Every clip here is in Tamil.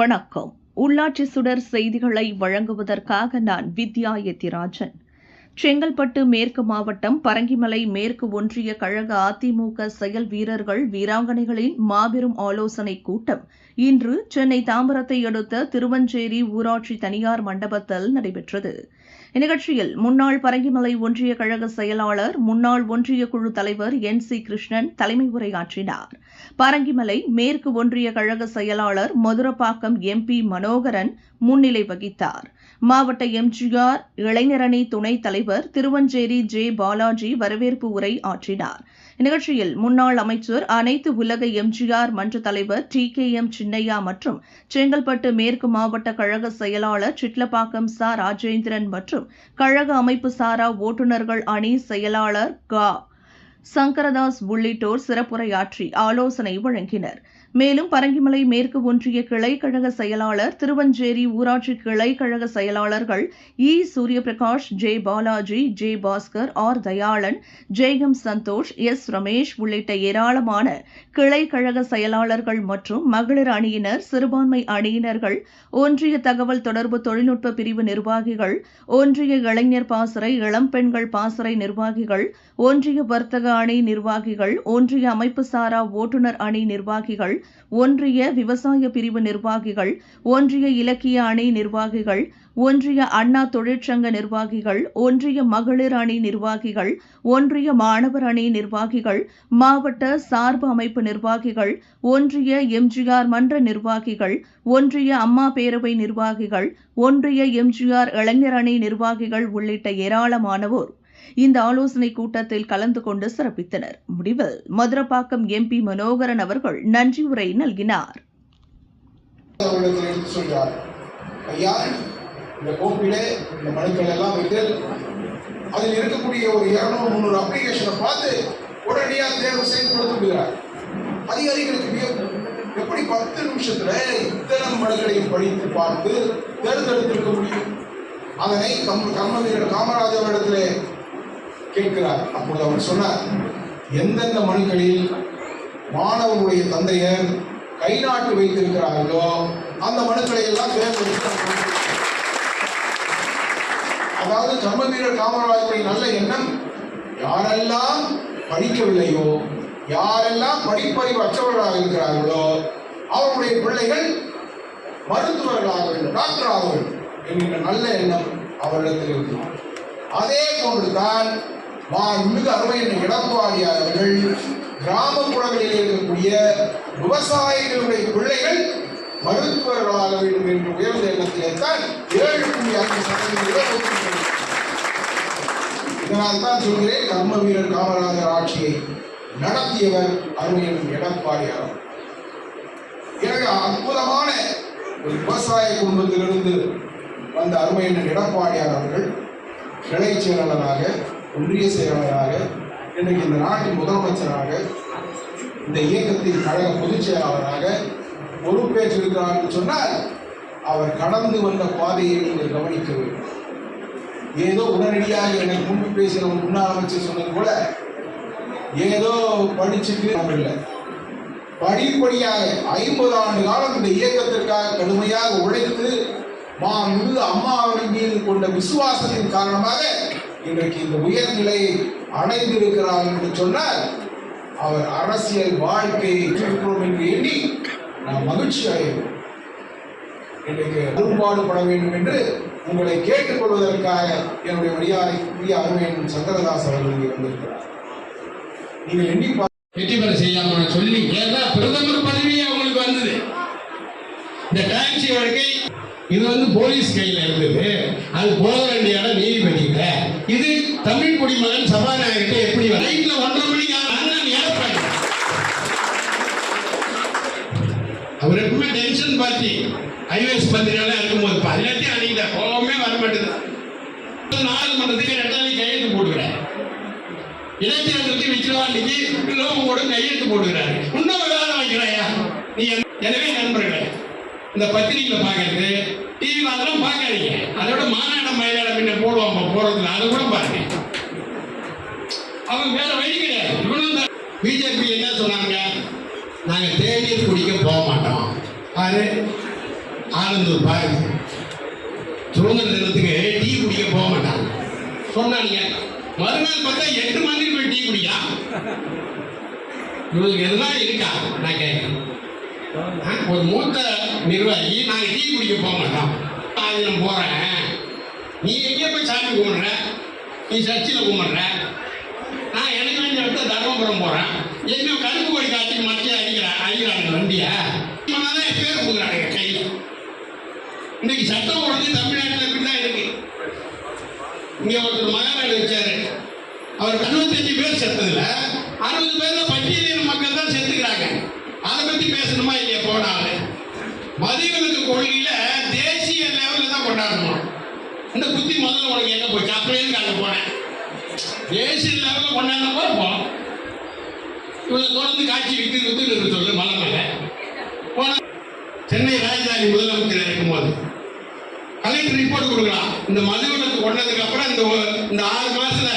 வணக்கம். உள்ளாட்சி சுடர் செய்திகளை வழங்குவதற்காக நான் வித்யா எத்திராஜன். செங்கல்பட்டு மேற்கு மாவட்டம் பரங்கிமலை மேற்கு ஒன்றிய கழக அதிமுக செயல் வீரர்கள் வீராங்கனைகளின் மாபெரும் ஆலோசனைக் கூட்டம் இன்று சென்னை தாம்பரத்தை அடுத்த திருவஞ்சேரி ஊராட்சி தனியார் மண்டபத்தில் நடைபெற்றது. இந்நிகழ்ச்சியில் முன்னாள் பரங்கிமலை ஒன்றிய கழக செயலாளர் முன்னாள் ஒன்றிய குழு தலைவர் என் சி கிருஷ்ணன் தலைமை உரையாற்றினார். பரங்கிமலை மேற்கு ஒன்றிய கழக செயலாளர் மதுரப்பாக்கம் எம்பி மனோகரன் முன்னிலை வகித்தார். மாவட்ட எம்ஜிஆர் இளைஞரணி துணைத் தலைவர் திருவஞ்சேரி ஜே பாலாஜி வரவேற்பு உரை ஆற்றினார். இந்நிகழ்ச்சியில் முன்னாள் அமைச்சர் அனைத்து உலக எம்ஜிஆர் மன்ற தலைவர் டி கே எம் சின்னையா மற்றும் செங்கல்பட்டு மேற்கு மாவட்ட கழக செயலாளர் சிட்லப்பாக்கம் சா. ராஜேந்திரன் மற்றும் கழக அமைப்பு சாரா ஓட்டுநர்கள் அணி செயலாளர் கா. சங்கரதாஸ் உள்ளிட்டோர் சிறப்புரையாற்றி ஆலோசனை வழங்கினர். மேலும் பரங்கிமலை மேற்கு ஒன்றிய கிளை கழக செயலாளர் திருவஞ்சேரி ஊராட்சி கிளை கழக செயலாளர்கள் இ. Suryaprakash J. Balaji J. Bhaskar R. Dayalan ஜெய்கம் Santhosh S. Ramesh உள்ளிட்ட ஏராளமான கிளை கழக செயலாளர்கள் மற்றும் மகளிர் அணியினர் சிறுபான்மை அணியினர்கள் ஒன்றிய தகவல் தொடர்பு தொழில்நுட்ப பிரிவு நிர்வாகிகள் ஒன்றிய இளைஞர் பாசறை இளம்பெண்கள் பாசறை நிர்வாகிகள் ஒன்றிய வர்த்தக அணி நிர்வாகிகள் ஒன்றிய அமைப்பு சாரா ஓட்டுநர் அணி நிர்வாகிகள் ஒன்றிய விவசாய பிரிவு நிர்வாகிகள் ஒன்றிய இலக்கிய அணி நிர்வாகிகள் ஒன்றிய அண்ணா தொழிற்சங்க நிர்வாகிகள் ஒன்றிய மகளிர் அணி நிர்வாகிகள் ஒன்றிய மாணவர் அணி நிர்வாகிகள் மாவட்ட சார்பு அமைப்பு நிர்வாகிகள் ஒன்றிய எம்ஜிஆர் மன்ற நிர்வாகிகள் ஒன்றிய அம்மா பேரவை நிர்வாகிகள் ஒன்றிய எம்ஜிஆர் இளைஞர் அணி நிர்வாகிகள் உள்ளிட்ட ஏராளமானவோர் இந்த ஆலோசனைக் கூட்டத்தில் கலந்து கொண்டு சிறப்பித்தனர். முடிவில் மதுரப்பாக்கம் எம்பி மனோகரன் அவர்கள் நன்றி உரை நல்கினார். இந்த கோப்பிலே இந்த மனுக்கள் எல்லாம் வைத்து அதில் இருக்கக்கூடிய ஒரு இருநூறு முந்நூறு அப்ளிகேஷனை பார்த்து உடனடியாக தேர்வு செய்து கொடுத்து விடுகிறார் அதிகாரிகளுக்கு எப்படி பத்து நிமிஷத்துல இத்தனை மனுக்களையும் படித்து பார்த்து தேர்ந்தெடுத்திருக்க முடியும்? அதனை கம் கர்ம வீரர் காமராஜர் அவரிடத்திலே கேட்கிறார் அப்பொழுது அவர் சொன்னார் எந்தெந்த மனுக்களில் மாணவனுடைய தந்தையர் கை நாட்டு வைத்திருக்கிறார்களோ அந்த மனுக்களை எல்லாம் அதாவது கர்ம வீரர் காமராஜரின் நல்ல எண்ணம் யாரெல்லாம் படிக்கவில்லையோ யாரெல்லாம் படிப்பறிவு அற்றவர்களாக இருக்கிறார்களோ அவருடைய பிள்ளைகள் மருத்துவர்களாக வேண்டும் டாக்டர் ஆக வேண்டும் என்கின்ற நல்ல எண்ணம் அவரிடத்தில் இருக்கிறார் அதே போன்றுதான் மிக அருமையின் எடப்பாடியார் அவர்கள் கிராமப்புறங்களில் இருக்கக்கூடிய விவசாயிகளுடைய பிள்ளைகள் மருத்துவர்களாக வேண்டும் என்று உயர்ந்த எண்ணத்திலே தான் ஏழு புள்ளி ஐந்து சதவீதம் இதனால் தான் சொல்கிறேன் கர்ம வீரர் காமராஜர் ஆட்சியை நடத்தியவர் அருமையின் எடப்பாடியார் எனவே அற்புதமான ஒரு விவசாய குடும்பத்திலிருந்து வந்த அருமையின் எடப்பாடியார் அவர்கள் கிளை செயலாளராக ஒன்றிய செயலாளராக இன்றைக்கு இந்த நாட்டின் முதலமைச்சராக இந்த இயக்கத்தின் கழக பொதுச் செயலாளராக பொறுப்பேற்றிருக்கிறார் சொன்னால் அவர் கடந்து வந்த பாதையை நீங்கள் கவனிக்க வேண்டும். ஏதோ உடனடியாக எனக்கு முன்பு பேசின முன்னாள் அமைச்சர் சொன்னது போல ஏதோ படிச்சுட்டு இல்லை படிப்படியாக ஐம்பது ஆண்டு காலம் இந்த இயக்கத்திற்காக கடுமையாக உழைத்து மாண்புமிகு அம்மா அவர்கள் மீது கொண்ட விசுவாசத்தின் காரணமாக இன்றைக்கு இந்த உயர்நிலையை அடைந்திருக்கிறார் என்று சொன்னால் அவர் அரசியல் வாழ்க்கையை இருக்கிறோம் என்று எண்ணி நாம் மகிழ்ச்சி அடைகிறோம். இன்றைக்கு அரும்பாடுபட வேண்டும் என்று உங்களை கேட்டுக்கொள்வதற்காக என்னுடைய வழியாரை புதிய அருமையன் சங்கரதாஸ் அவர்கள் இங்கே வந்திருக்கிறார். நீங்கள் எண்ணி வெற்றி பெற சொல்லி ஏன்னா பிரதமர் பதவியே அவங்களுக்கு வந்தது. இந்த டாக்ஸி வழக்கை இது வந்து போலீஸ் கையில இருந்தது. அது போக வேண்டிய இடம் நீதிபதியில. இது தமிழ் குடிமகன் சபாநாயகர்கிட்ட எப்படி ரைட்ல ஒன்றரை மணிக்கு அண்ணன் அவர் எப்பவுமே டென்ஷன் பார்ட்டி. ஐஏஎஸ் பத்திரிகைலாம் இருக்கும்போது இப்ப எல்லாத்தையும் அன்னைக்கு கோபமே வர மாட்டேது நாடாளுமன்றத்துக்கு ரெண்டாவது கையெழுத்து போட்டுக்கிறேன் இடைத்தேர்தலுக்கு விக்கிரவாண்டிக்கு லோகம் போட்டு கையெழுத்து போட்டுக்கிறாரு. இன்னும் விவாதம் வைக்கிறாயா? நீ இந்த பத்திரிகையில பாக்குறது டிவியில் அதெல்லாம் பார்க்காதீங்க. அதோட மாநாட மயிலாடம் பின்ன போடுவாங்க போறதுல அதை கூட பாருங்க. அவன் வேற வழி கிடையாது. இவனும் பிஜேபி என்ன சொன்னாங்க? நாங்க தேநீர் குடிக்க போக மாட்டோம். பாரு ஆனந்தூர் பாரு. சுதந்திர தினத்துக்கு டீ குடிக்க போக மாட்டாங்க. சொன்னாங்க மறுநாள் பார்த்தா எட்டு மணிக்கு போய் டீ குடிக்கா? இவங்களுக்கு எதுனா இருக்கா? நான் கேட்கிறேன் ஒரு மூத்த நிர்வாகி நான் டீ குடிக்க போக மாட்டோம் அது நான் போகிறேன் நீ எங்கே போய் சாமி கும்பிட்ற? நீ சர்ச்சில் கும்பிட்ற? நான் எனக்கு வேண்டிய இடத்த தர்மபுரம் போகிறேன் எங்கேயோ கருப்பு கொடி காட்டி மத்திய அடிக்கிறேன் அடிக்கிறாங்க வண்டியை. தான் என் பேர் கொடுக்குறாங்க கையில் இன்னைக்கு சட்டம் ஒழுங்கு தமிழ்நாட்டில் இப்படிதான் இருக்கு. இங்கே ஒருத்தர் மகாநாடு வச்சாரு. அவர் அறுபத்தஞ்சு பேர் செத்ததுல அறுபது பேரில் பட்டியலின மக்கள் தான் செத்துக்கிறாங்க. அதை பத்தி பேசணுமா இல்லையா? போனாலே மதியவிலக்கு கொள்கையில தேசிய லெவல்ல தான் கொண்டாடணும். இந்த புத்தி முதல்ல உனக்கு எங்க போச்சு? அப்படியே அங்க போனேன். தேசிய லெவல்ல கொண்டாடின போற போனோம் இவளை தொடர்ந்து காட்சி வித்து வித்து நிறுத்த சொல்லு மலை மேல. போன சென்னை ராஜதானி முதலமைச்சர் இருக்கும்போது கலெக்டர் ரிப்போர்ட் கொடுக்கலாம். இந்த மதுவிலக்கு கொண்டதுக்கு அப்புறம் இந்த இந்த ஆறு மாசத்துல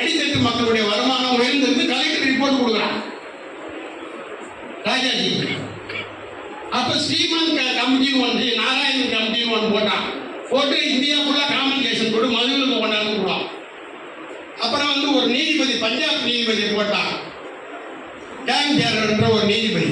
அடித்தட்டு மக்களுடைய வருமானம் உயர்ந்திருந்து கலெக்டர் ரிப்போர்ட் கொடுக்குறான் ராஜாஜி. அப்ப ஸ்ரீமான் கமிட்டி கமிட்டின்னு ஒன்று நாராயணன் கமிட்டி ஒன்று போட்டான் போட்டு இந்தியா ஃபுல்லா காமன்கேஷன் போட்டு மதுவில் கொண்டாந்து கொடுலாம் அப்புறம் வந்து ஒரு நீதிபதி பஞ்சாப் நீதிபதி போட்டான் கேங் என்ற ஒரு நீதிபதி.